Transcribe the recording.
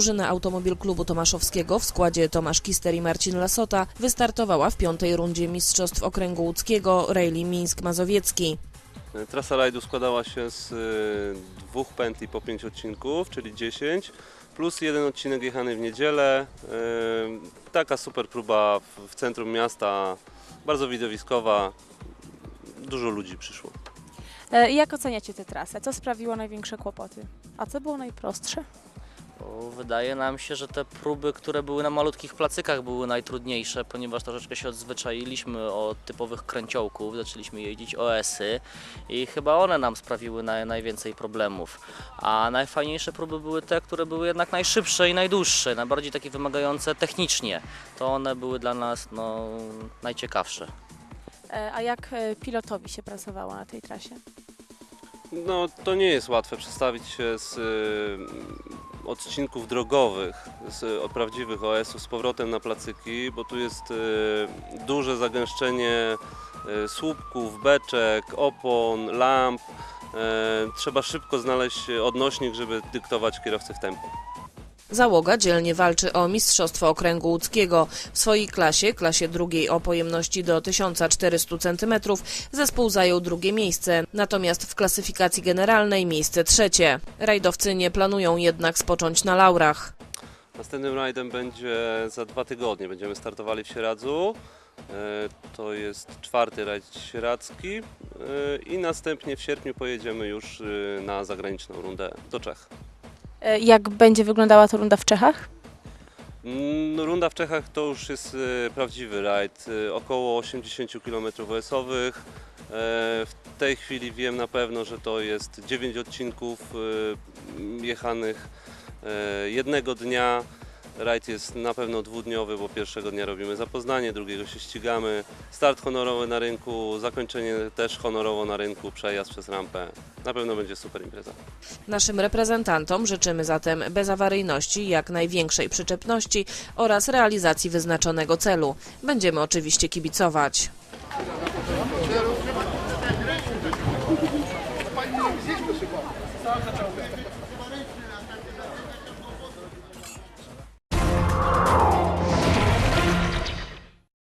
Drużyna Automobil Klubu Tomaszowskiego w składzie Tomasz Kister i Marcin Lasota wystartowała w piątej rundzie Mistrzostw Okręgu Łódzkiego Rally Mińsk Mazowiecki. Trasa rajdu składała się z y, dwóch pętli po 5 odcinków, czyli 10, plus jeden odcinek jechany w niedzielę. Y, Taka super próba w- w centrum miasta, bardzo widowiskowa, dużo ludzi przyszło. E, Jak oceniacie tę trasę? Co sprawiło największe kłopoty? A co było najprostsze? Bo wydaje nam się, że te próby, które były na malutkich placykach, były najtrudniejsze, ponieważ troszeczkę się odzwyczailiśmy od typowych kręciołków, zaczęliśmy jeździć OS-y i chyba one nam sprawiły naj, najwięcej problemów. A najfajniejsze próby były te, które były jednak najszybsze i najdłuższe, najbardziej takie wymagające technicznie. To one były dla nas no, najciekawsze. E, A jak e, pilotowi się pracowało na tej trasie? No to nie jest łatwe przedstawić się z odcinków drogowych, z od prawdziwych OS-ów z powrotem na placyki, bo tu jest y, duże zagęszczenie y, słupków, beczek, opon, lamp. Y, trzeba szybko znaleźć odnośnik, żeby dyktować kierowcy w tempo. Załoga dzielnie walczy o Mistrzostwo Okręgu Łódzkiego. W swojej klasie, klasie drugiej o pojemności do 1400 cm, zespół zajął drugie miejsce, natomiast w klasyfikacji generalnej miejsce trzecie. Rajdowcy nie planują jednak spocząć na laurach. Następnym rajdem będzie za dwa tygodnie. Będziemy startowali w Sieradzu. E, To jest czwarty rajd sieradzki E, i następnie w sierpniu pojedziemy już e, na zagraniczną rundę do Czech. E, Jak będzie wyglądała ta runda w Czechach? Mm, Runda w Czechach to już jest e, prawdziwy rajd, e, około 80 km OS-owych. E, W tej chwili wiem na pewno, że to jest 9 odcinków e, jechanych e, jednego dnia. Rajd jest na pewno dwudniowy, bo pierwszego dnia robimy zapoznanie, drugiego się ścigamy. Start honorowy na rynku, zakończenie też honorowo na rynku, przejazd przez rampę. Na pewno będzie super impreza. Naszym reprezentantom życzymy zatem bezawaryjności, jak największej przyczepności oraz realizacji wyznaczonego celu. Będziemy oczywiście kibicować.